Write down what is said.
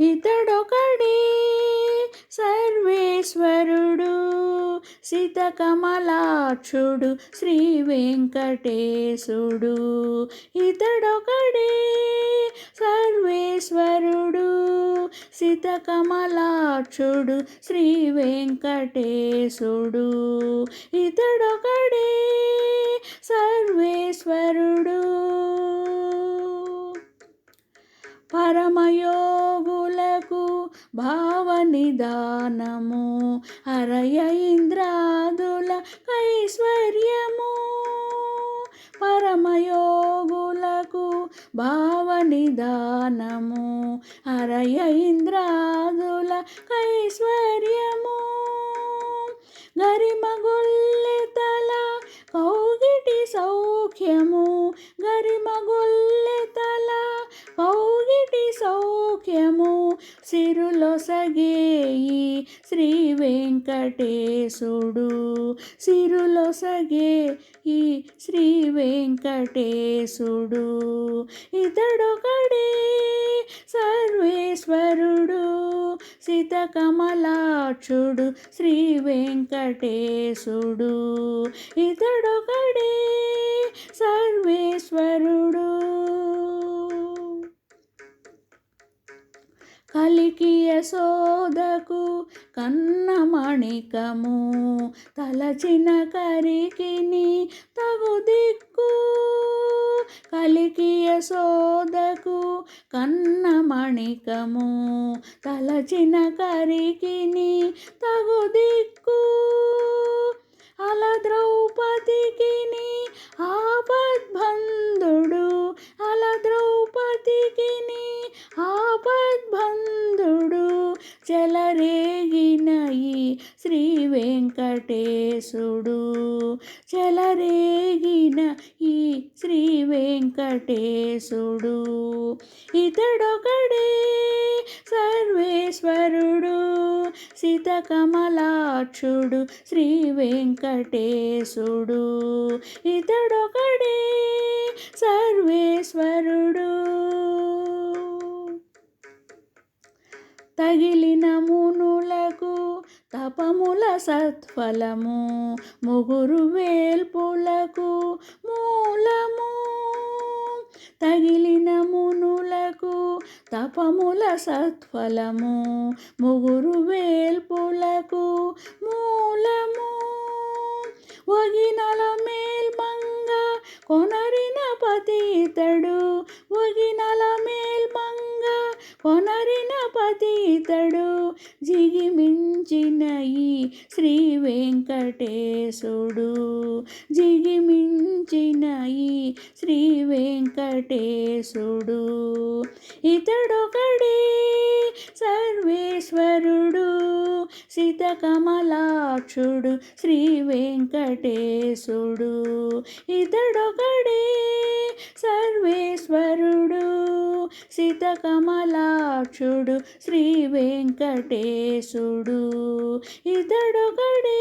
ఇతడొకడే సర్వేశ్వరుడు సితకమలాక్షుడు శ్రీ వెంకటేశుడు ఇతడొకడే సర్వేశ్వరుడు సితకమలాక్షుడు శ్రీ వెంకటేశుడు ఇతడొకడే సర్వేశ్వరుడు. పరమయో భావనిదానము అరయ ఇంద్రాదుల కైశ్వర్యము పరమయోగులకు భావనిదానము అరయ ఇంద్రాదుల ఐశ్వర్య చేయి శ్రీ వెంకటేశుడు. సిరులొసగే ఈ శ్రీ వెంకటేశుడు. ఇతడొకడే సర్వేశ్వరుడు. సీతకమలాక్షుడు శ్రీ వెంకటేశుడు. ఇతడొకడే సర్వేశ్వరుడు. కలికి యశోదకు కన్నమణికము తలచిన కరికిని తగు దిక్కు. కలికి యశోదకు కన్నమణికము తలచిన కరికిని తగు దిక్కు. వెంకటేశుడు చెలరేగిన ఈ శ్రీ వెంకటేశుడు ఇతడొకడే సర్వేశ్వరుడు సీతకమలాక్షుడు శ్రీ వెంకటేశుడు ఇతడొకడే సర్వేశ్వరుడు. తగిలిన మునులకు తప సత్ఫలము. ముగురు వేల్పులకు మూలము. తగిలిన మునులకు తపముల సత్ఫలము. ముగురు వేల్పులకు మూలము. ఒగినల మేల్మంగ కొనరిన పతితడు. ఒగినల మేల్మంగ కొనరిన పతితడు జిగిమించిన ఈ శ్రీ వెంకటేశుడు. జిగిమించిన ఈ శ్రీ వెంకటేశుడు. ఇతడొకడే సర్వేశ్వరుడు. సితకమలాక్షుడు శ్రీ వెంకటేశుడు. ఇతడొకడే సర్వేశ్వరుడు. సితకమలాక్షుడు శ్రీ వెంకటేశుడు. ఇతడొకడే